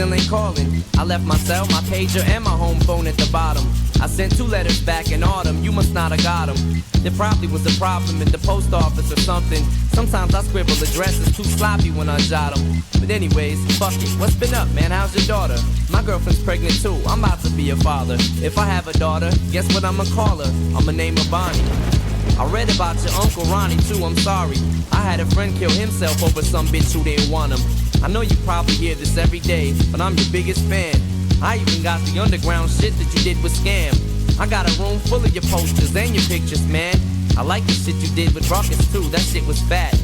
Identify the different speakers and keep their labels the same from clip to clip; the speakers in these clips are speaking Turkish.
Speaker 1: still ain't calling. I left my cell, my pager, and my home phone at the bottom. I sent two letters back in autumn, you must not have got them. There probably was a problem in the post office or something. Sometimes I scribble addresses too sloppy when I jot them. But anyways, fuck it. What's been up, man? How's your daughter? My girlfriend's pregnant too. I'm about to be a father. If I have a daughter, guess what I'ma call her? I'ma name her Bonnie. I read about your Uncle Ronnie too, I'm sorry. I had a friend kill himself over some bitch who didn't want him. I know you probably hear this every day, but I'm your biggest fan. I even got the underground shit that you did with Scam. I got a room full of your posters and your pictures, man. I like the shit you did with Rockets too, that shit was fat.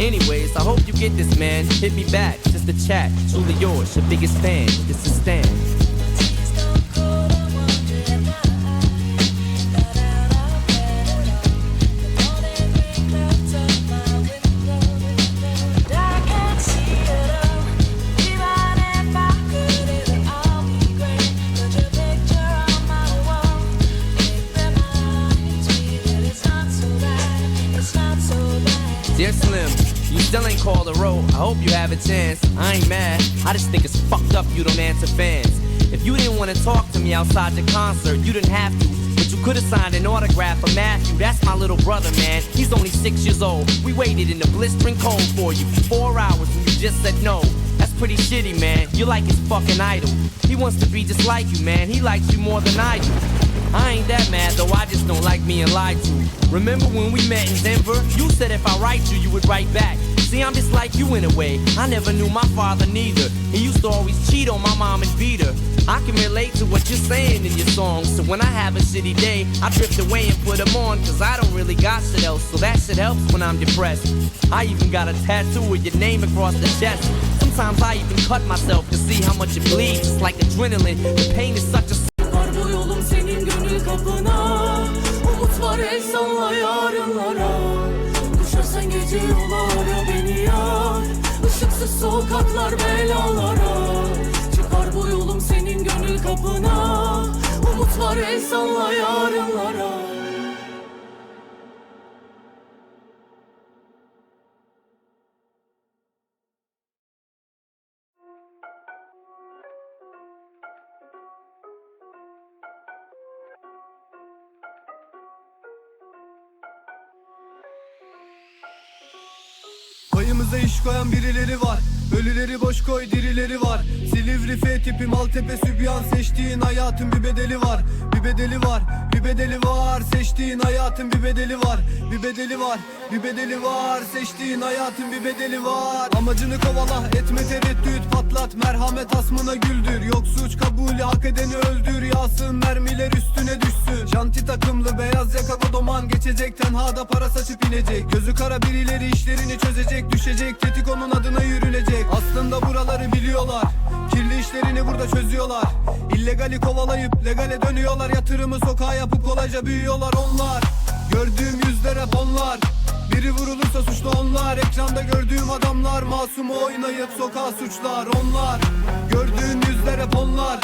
Speaker 1: Anyways, I hope you get this, man. Hit me back, just a chat. Truly yours, your biggest fan. This is Stan. Still ain't called a roll. I hope you have a chance. I ain't mad. I just think it's fucked up you don't answer fans. If you didn't want to talk to me outside the concert, you didn't have to. But you could have signed an autograph for Matthew. That's my little brother, man. He's only six years old. We waited in the blistering cold for you for four hours and you just said no. That's pretty shitty, man. You're like his fucking idol. He wants to be just like you, man. He likes you more than I do. I ain't that mad though, I just don't like being lied to. Remember when we met in Denver? You said if I write you, you would write back. See, I'm just like you in a way. I never knew my father neither. He used to always cheat on my mom and beat her. I can relate to what you're saying in your songs. So when I have a shitty day, I drift away and put them on. Cause I don't really got shit else. So that shit helps when I'm depressed. I even got a tattoo with your name across the chest. Sometimes I even cut myself to see how much it bleeds. It's like adrenaline. The pain is such a
Speaker 2: Var bu yolum senin gönül kapına Umut var el salla yarınlara Düşersen gece yola ara beni yar. Işıksız sokaklar belalara. Çıkar bu yolum senin gönül kapına. Umut var el salla yarınlara
Speaker 3: Payımıza iş koyan birileri var. Ölüleri boş koy dirileri var. Silivri F tipi Maltepe Sübyan Seçtiğin hayatın bir bedeli var. Bir bedeli var bir bedeli var. Seçtiğin hayatın bir bedeli var. Bir bedeli var bir bedeli var. Seçtiğin hayatın bir bedeli var. Amacını kovala etme tereddüt Patlat. Merhamet asmına güldür. Yok suç kabulü hak edeni öldür. Yağsın mermiler üstüne düşsün. Janti takımlı beyaz yaka kodoman Geçecek. Tenhada para saçıp inecek. Gözü kara birileri işlerini çözecek Düşecek tetik onun adına yürünecek. Aslında buraları biliyorlar. Kirli işlerini burada çözüyorlar. İllegali kovalayıp legale dönüyorlar. Yatırımı sokağa yapıp kolayca büyüyorlar onlar. Gördüğüm yüzler hep onlar. Biri vurulursa suçlu onlar. Ekranda gördüğüm adamlar. Masumu oynayıp sokağa suçlar onlar. Gördüğün yüzler hep onlar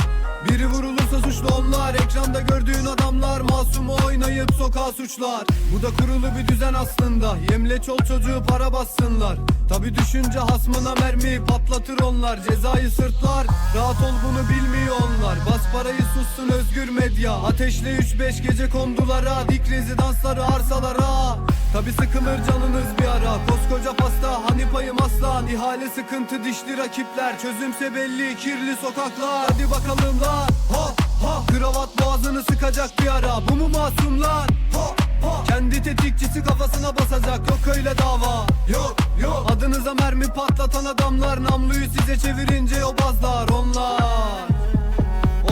Speaker 3: biri vurulursa suçlu onlar. Ekranda gördüğün adamlar Masumu oynayıp sokağa suçlar. Bu da kurulu bir düzen aslında. Yemle çol çocuğu para bassınlar Tabi düşünce hasmına mermi patlatır onlar. Cezayı sırtlar Rahat ol bunu bilmiyor onlar. Bas parayı sussun özgür medya. Ateşle 3-5 gece kondulara Dik rezidansları arsalara. Tabi sıkılır canınız bir ara. Koskoca pasta hani payım aslan İhale sıkıntı dişli rakipler. Çözümse belli kirli sokaklar. Hadi bakalım lan. Ha ha Kravat boğazını sıkacak bir ara. Bu mu masumlar? Ha ha Kendi tetikçisi kafasına basacak Yok öyle dava. Yok yok. Adınıza mermi patlatan adamlar Namluyu size çevirince yobazlar. Onlar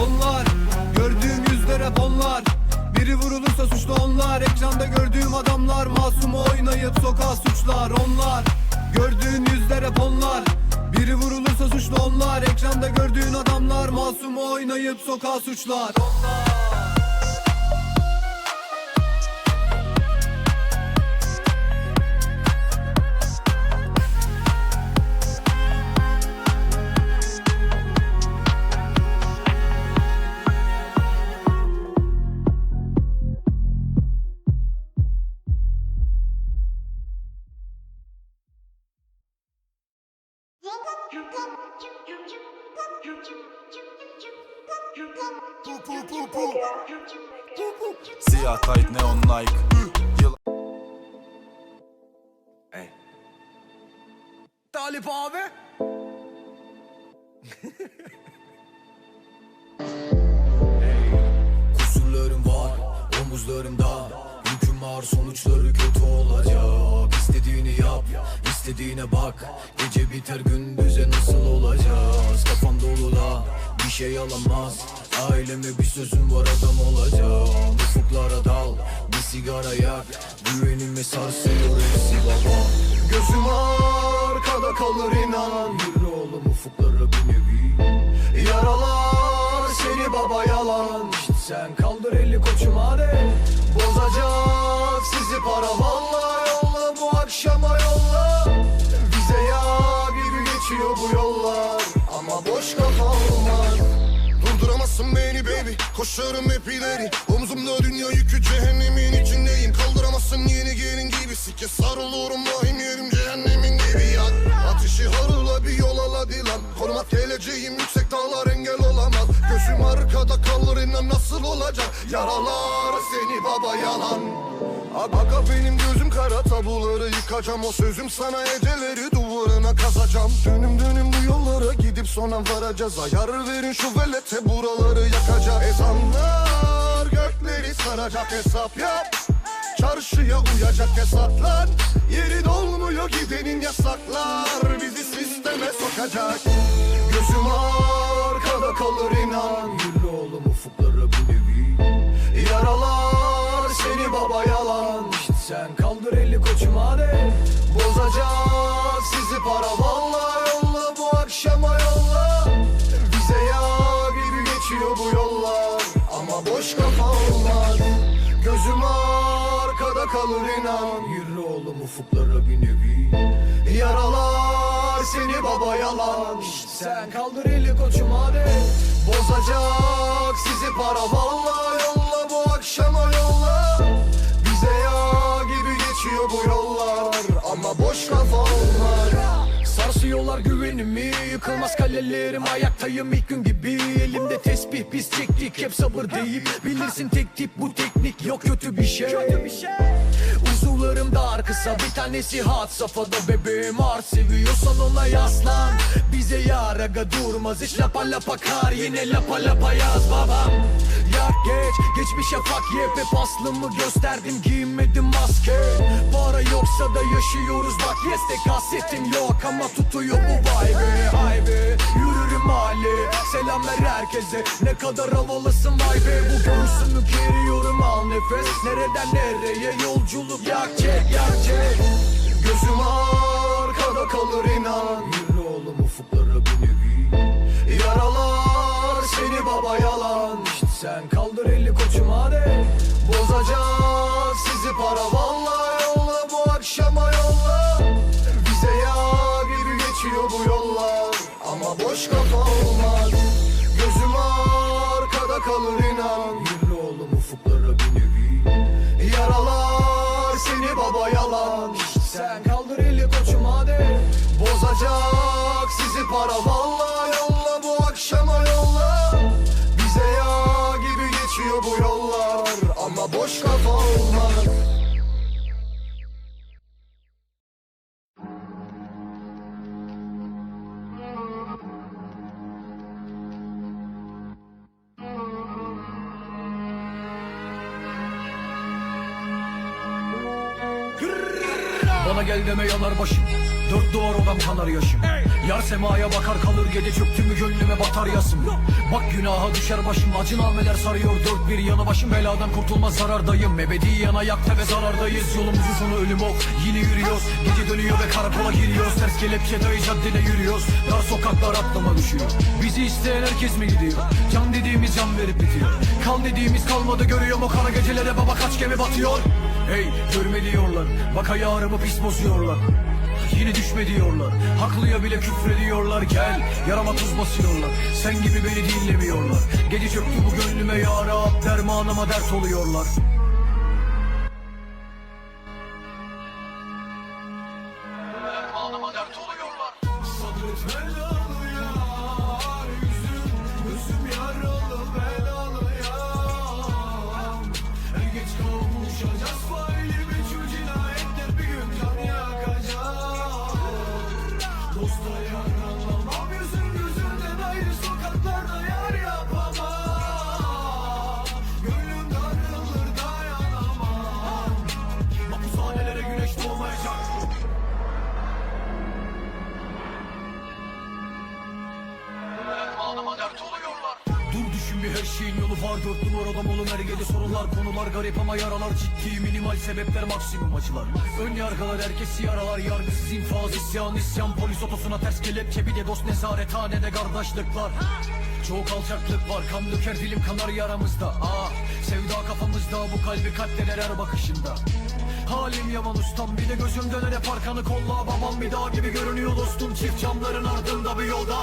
Speaker 3: onlar Gördüğüm yüzler hep onlar. Biri vurulursa suçlu onlar Ekranda gördüğüm adamlar. Masumu oynayıp sokağa suçlar onlar. Gördüğün yüzler hep onlar. Biri vurulursa suçlu onlar Ekranda gördüğün adamlar. Masum
Speaker 4: Masumu oynayıp sokağa suçlar
Speaker 5: Siyah tight neon like Yıl
Speaker 4: Talip abi.
Speaker 6: Kusurlarım var omuzlarımda Yüküm ağır sonuçları kötü olacak. İstediğini yap istediğine bak. Gece biter gündüze nasıl olacağız? Kafam dolu da bir şey alamaz Aileme bir sözüm var adam olacağım. Ufuklara dal bir sigara yak. Güvenimi sarsıyor hepsi baba
Speaker 4: Gözüm arkada kalır inan.
Speaker 6: Yürü oğlum ufuklara bir nevi.
Speaker 4: Yaralar seni baba yalan.
Speaker 6: İşte sen kaldır eli koçum hadi.
Speaker 4: Bozacak sizi para. Valla yolla bu akşama yolla
Speaker 7: Koşarım hep ileri. Omzumda dünya yükü cehennemin içindeyim. Kaldıramazsın yeni gelin gibi. Sike sarılıyorum vahim yerim cehennemin dibi yak Ateşi harula bir yol al hadi lan. Korumak geleceğim yüksek dağlar engel olamaz. Gözüm arkada kalır inan nasıl olacak? Yaralar seni baba yalan Aga benim gözüm kara tabuları yıkacağım. O sözüm sana eceleri duvarına kazacağım. Dönüm dönüm bu yollara gidip sonra varacağız. Ayar verin şu velete buraları yakacak Ezanlar gökleri saracak hesap yap. Çarşıya uyacak hesaplar. Yeri dolmuyor gidenin yasaklar. Bizi sisteme sokacak
Speaker 4: baba yalan.
Speaker 6: Sen kaldır eli koçum hadi.
Speaker 4: Bozacak sizi para valla. Yolla bu akşama yolla. Bize yağ gibi geçiyor bu yollar. Ama boş kafa olmaz
Speaker 6: Sarsıyorlar güvenimi. Yıkılmaz kalelerim. Ayaktayım ilk gün gibi. Elimde tesbih biz çektik. Hep sabır deyip Bilirsin tek tip bu teknik. Yok kötü bir şey Uzuvlarım dar kısa bir tanesi hat safhada. Bebeğim ar Seviyorsan ona yaslan Bize yar aga durmaz. Hiç lapa lapa kar Yine lapa lapa yaz babam. Yak geç geçmişe fuck yep Hep aslımı gösterdim. Giymedim maske. Para yoksa da yaşıyoruz. Bak yes tek hasretim yok Ama tutuyor bu vibe Hay be. Yürürüm mahalle Selam ver herkese. Ne kadar havalısın vay be. Bu göğsümü geriyorum al nefes. Nereden nereye yolculuk yak çek yak çek.
Speaker 4: Gözüm arkada kalır inan baba yalan.
Speaker 6: İşte sen kaldır eli koçum hadi
Speaker 4: Bozacak sizi para valla
Speaker 8: Yana gel deme yanar başım. Dört duvar odam kanar yaşım. Yar semaya bakar kalır gece çöktü mü gönlüme batar yasım. Bak günaha düşer başım. Acı nameler sarıyor dört bir yanı başım. Beladan kurtulmaz zarardayım. Ebediyen ayakta ve zarardayız. Yolumuzun sonu ölüm ok yine yürüyoruz. Gece dönüyor ve karakola giriyoruz. Ters kelepçe dayı caddede yürüyoruz. Dar sokaklar aklıma düşüyor. Bizi isteyen herkes mi gidiyor? Can dediğimiz can verip bitiyor. Kal dediğimiz kalmadı görüyorum o kara gecelere. Baba kaç gemi batıyor Hey görme diyorlar. Bak ayarımı pis bozuyorlar. Yine düşme diyorlar. Haklıya bile küfrediyorlar Gel yarama tuz basıyorlar. Sen gibi beni dinlemiyorlar. Gece çöktü bu gönlüme ya Rab Dermanıma dert oluyorlar ama yaralar ciddi Minimal sebepler maksimum acılar. Ön yargılar herkesi yaralar Yargısız infaz isyan isyan. Polis otosuna ters kelepçe Bir de dost nezarethanede kardeşlikler. Çok alçaklık var Kan döker dilim kanar yaramızda. Ah sevda kafamızda Bu kalbi katleler her bakışında. Halim yaman ustam Bir de gözüm döner hep arkanı kolla. Babam bir dağ gibi görünüyor dostum Çift camların ardında bir yolda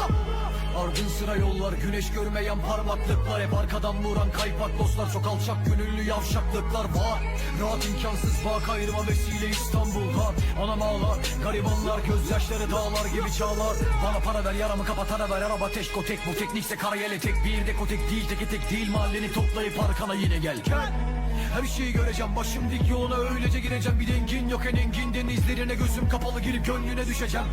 Speaker 8: Ardın sıra yollar Güneş görmeyen parmaklıklar Hep arkadan vuran kaypak dostlar Çok alçak gönüllü yavşaklıklar. Var Rahat imkansız bak ayırma vesile İstanbul'dan Anam ağlar Garibanlar gözyaşları dağlar gibi çağlar. Bana para ver yaramı kapatana ver. Araba teşko tek bu teknikse karayele tek. Bir de kotek değil teke tek değil. Mahalleni toplayıp arkana yine gel. Gel! Her şeyi göreceğim başım dik yoluna öylece gireceğim. Bir dengin yok en engin denizlerine gözüm kapalı girip gönlüne düşeceğim